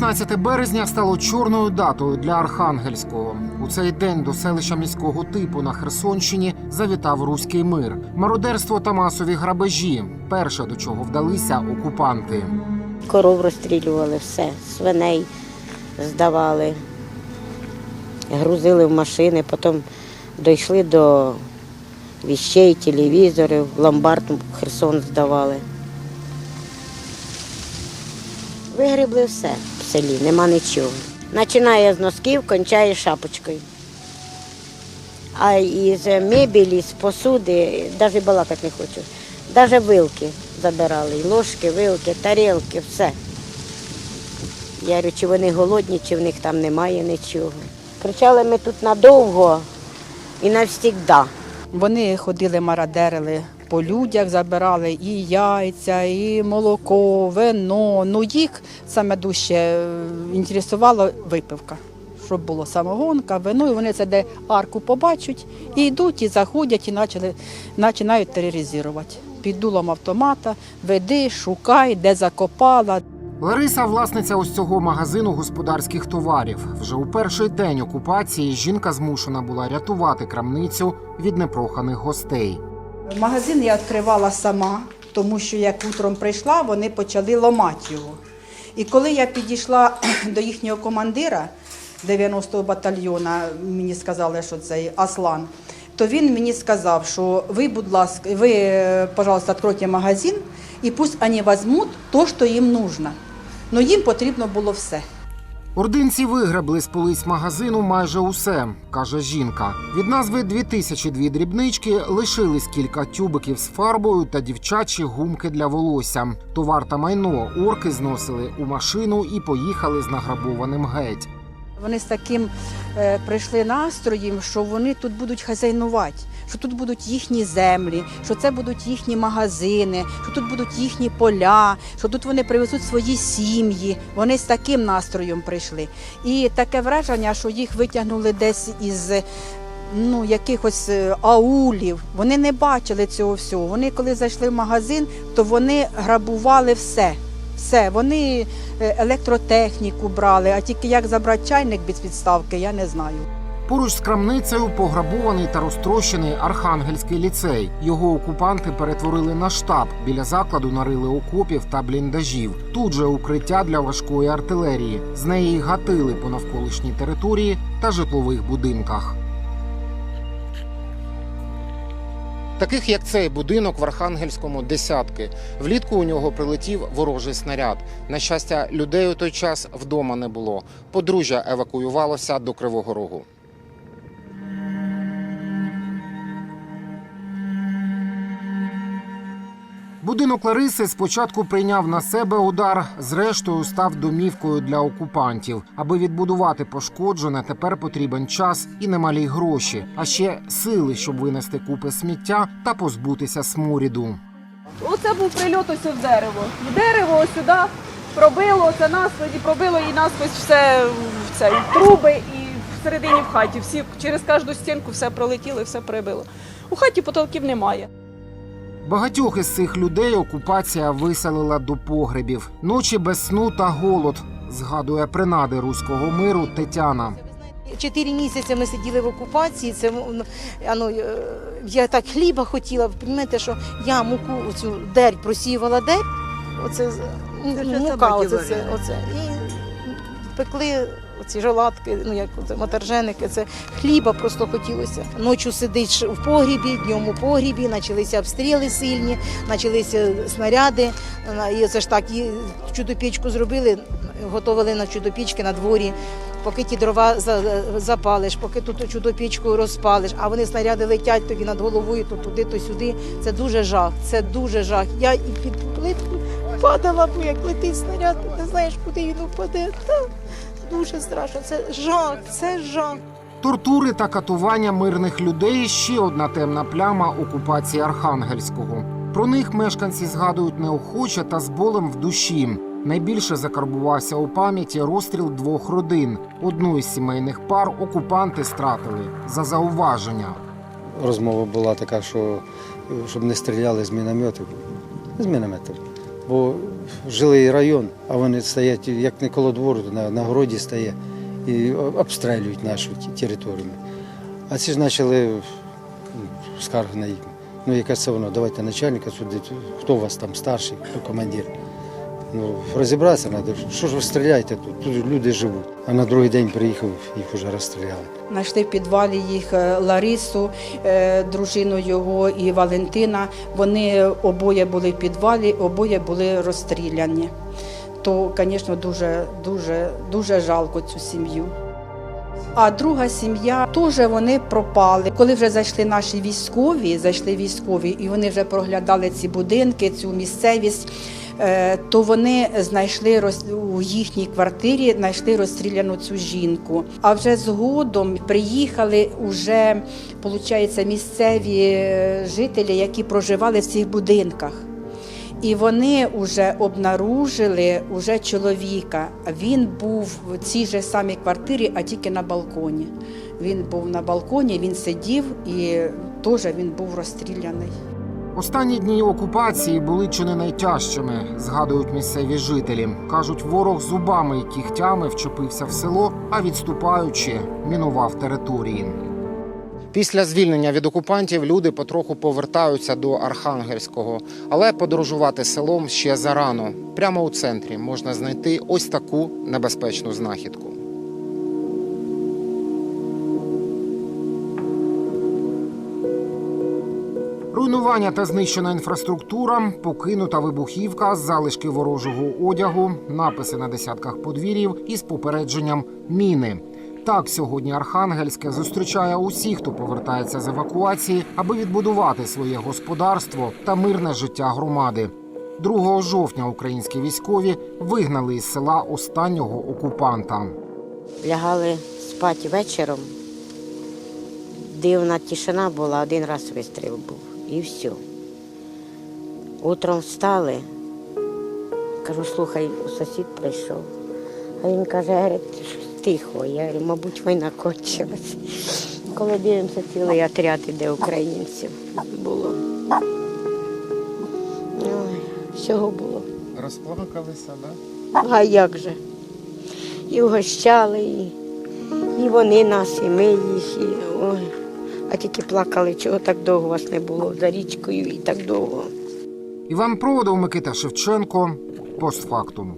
– 16 березня стало чорною датою для Архангельського. У цей день до селища міського типу на Херсонщині завітав руський мир, мародерство та масові грабежі. Перше до чого вдалися окупанти. Коров розстрілювали, все, свиней здавали, грузили в машини, потім дійшли до віщей, телевізорів, ломбард Херсон здавали. Вигребли все селі, нема нічого. Починає з носків, кончає шапочкою. А із мебелі, з посуди, навіть балакати не хочу. Навіть вилки забирали, і ложки, вилки, тарілки, все. Я говорю, чи вони голодні, чи в них там немає нічого. Кричали ми тут надовго і навсігда. Вони ходили, марадерили по людях, забирали і яйця, і молоко, вино. Ну їх саме дужче е, інтересувала випивка. Щоб було самогонка, вино, і вони це де арку побачать, і йдуть, і заходять, і почали, починають тероризувати. Під дулом автомата, веди, шукай, де закопала, Лариса, власниця ось цього магазину господарських товарів. Вже у перший день окупації жінка змушена була рятувати крамницю від непроханих гостей. Магазин я відкривала сама, тому що як утром прийшла, вони почали ламати його. І коли я підійшла до їхнього командира 90-го батальйона, мені сказали, що це Аслан, то він мені сказав, що ви, будь ласка, ви, е, пожалуйста, відкройте магазин і пусть вони візьмуть те, що їм потрібно. Ну їм потрібно було все. Ординці вигребли з полиць магазину майже усе, каже жінка. Від назви «2002 дрібнички лишились кілька тюбиків з фарбою та дівчачі гумки для волосся. Товар та майно орки зносили у машину і поїхали з награбованим геть. Вони з таким е, прийшли настроєм, що вони тут будуть хазяйнувати, що тут будуть їхні землі, що це будуть їхні магазини, що тут будуть їхні поля, що тут вони привезуть свої сім'ї. Вони з таким настроєм прийшли. І таке враження, що їх витягнули десь із. Ну, якихось е, аулів. Вони не бачили цього всього. Вони, коли зайшли в магазин, то вони грабували все. Все, вони е, електротехніку брали, а тільки як забрати чайник без підставки, я не знаю. Поруч з крамницею пограбований та розтрощений Архангельський ліцей. Його окупанти перетворили на штаб. Біля закладу нарили окопів та бліндажів. Тут же укриття для важкої артилерії. З неї гатили по навколишній території та житлових будинках. Таких як цей будинок в Архангельському десятки. Влітку у нього прилетів ворожий снаряд. На щастя, людей у той час вдома не було. Подружжя евакуювалося до Кривого Рогу. Будинок Лариси спочатку прийняв на себе удар, зрештою став домівкою для окупантів. Аби відбудувати пошкоджене, тепер потрібен час і немалі гроші, а ще сили, щоб винести купи сміття та позбутися сморіду. Оце був прильот ось в дерево. Дерево ось сюди пробило, це наскладі пробило і насквозь все в це, і труби, і всередині в хаті. Всі через кожну стінку все пролетіло все прибило. У хаті потолків немає. Багатьох із цих людей окупація виселила до погребів. Ночі без сну та голод. Згадує принади руського миру Тетяна. Чотири місяці ми сиділи в окупації. Це ну, я так хліба хотіла. Ви розумієте, що я муку цю дерь просіювала дерь. Оце м- мука, оце, це, оце. І пекли оці жоладки, ну як оце, матерженики. Це хліба просто хотілося. Ночі сидиш в погрібі, днем у погрібі, почалися обстріли сильні, почалися снаряди. І це ж так, чудо-пічку зробили, готували на чудо-пічки на дворі поки ті дрова запалиш, поки тут чудо-пічку розпалиш, а вони снаряди летять тобі над головою, то туди, то сюди. Це дуже жах, це дуже жах. Я і під плитку падала, бо як летить снаряд, не знаєш, куди він упаде. Та, дуже страшно. Це жах, це жах. Тортури та катування мирних людей ще одна темна пляма окупації Архангельського. Про них мешканці згадують неохоче та з болем в душі. Найбільше закарбувався у пам'яті розстріл двох родин. Одну із сімейних пар окупанти стратили за зауваження. розмова була така, що щоб не стріляли з мінометів. З мінометів. Бо жилий район, а вони стоять як не коло двору, на, на городі стоять і обстрілюють нашу територію. А ці ж почали скарги на їх. Ну, яке це воно, давайте начальника сюди, хто у вас там старший, хто командир. Ну, розібратися треба, що ж ви стріляєте тут? Тут люди живуть. А на другий день приїхав, їх вже розстріляли. Знайшли в підвалі їх е, Ларису, е, дружину його і Валентина. Вони обоє були в підвалі, обоє були розстріляні. То, звісно, дуже, дуже, дуже жалко цю сім'ю. А друга сім'я теж вони пропали. Коли вже зайшли наші військові, зайшли військові, і вони вже проглядали ці будинки, цю місцевість. Е, То вони знайшли у їхній квартирі, знайшли розстріляну цю жінку. А вже згодом приїхали уже, виходить, місцеві е, жителі, які проживали в цих будинках. І вони вже обнаружили уже чоловіка. Він був в цій же самій квартирі, а тільки на балконі. Він був на балконі, він сидів і теж він був розстріляний. Останні дні окупації були чи не найтяжчими, згадують місцеві жителі. кажуть, ворог зубами і кігтями вчепився в село, а відступаючи, мінував території. Після звільнення від окупантів люди потроху повертаються до Архангельського, але подорожувати селом ще зарано. Прямо у центрі можна знайти ось таку небезпечну знахідку. Руйнування та знищена інфраструктура, покинута вибухівка, залишки ворожого одягу, написи на десятках подвір'їв із попередженням міни. Так сьогодні Архангельське зустрічає усіх, хто повертається з евакуації, аби відбудувати своє господарство та мирне життя громади. 2 жовтня українські військові вигнали із села останнього окупанта. Лягали спати вечором. Дивна тишина була, один раз вистріл був і все. Утром встали. Кажу, слухай, сусід прийшов. А він каже, говорить, тихо. Я говорю, мабуть, війна кончилась. Коли дивимося, цілий отряд іде українців було. Ой, всього було. Розплакалися, да? А як же? І вгощали, і, і вони нас, і ми їх. І, ой. А тільки плакали, чого так довго вас не було за річкою і так довго. Іван Проводов, Микита Шевченко. Постфактум.